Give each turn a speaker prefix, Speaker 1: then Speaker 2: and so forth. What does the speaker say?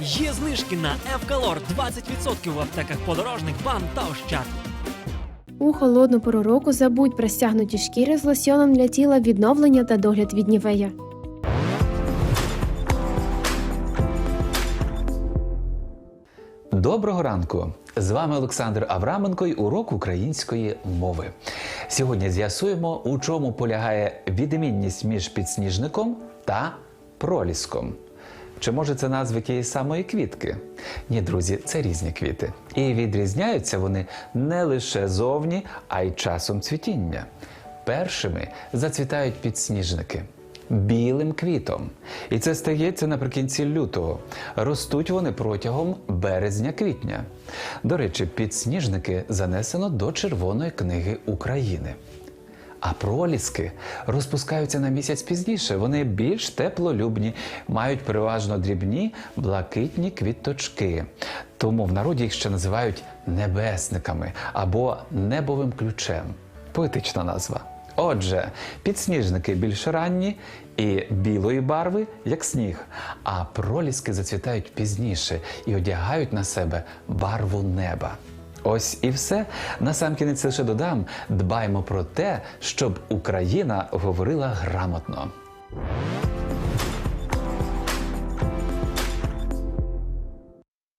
Speaker 1: Є знижки на Евкалор 20% в аптеках подорожник, бам та ощад.
Speaker 2: У холодну пору року забудь про стягнуті шкіри з лосьоном для тіла відновлення та догляд від нівея.
Speaker 3: Доброго ранку! З вами Олександр Авраменко і урок української мови. Сьогодні з'ясуємо, у чому полягає відмінність між підсніжником та проліском. Чи може це назви тієї самої квітки? Ні, друзі, це різні квіти. І відрізняються вони не лише зовні, а й часом цвітіння. Першими зацвітають підсніжники білим квітом. І це стається наприкінці лютого. Ростуть вони протягом березня-квітня. До речі, підсніжники занесено до Червоної книги України. А проліски розпускаються на місяць пізніше. Вони більш теплолюбні, мають переважно дрібні блакитні квіточки. Тому в народі їх ще називають небесниками або небовим ключем. Поетична назва. Отже, підсніжники більш ранні і білої барви, як сніг, а проліски зацвітають пізніше і одягають на себе барву неба. Ось і все. Насамкінець лише додам: дбаймо про те, щоб Україна говорила грамотно.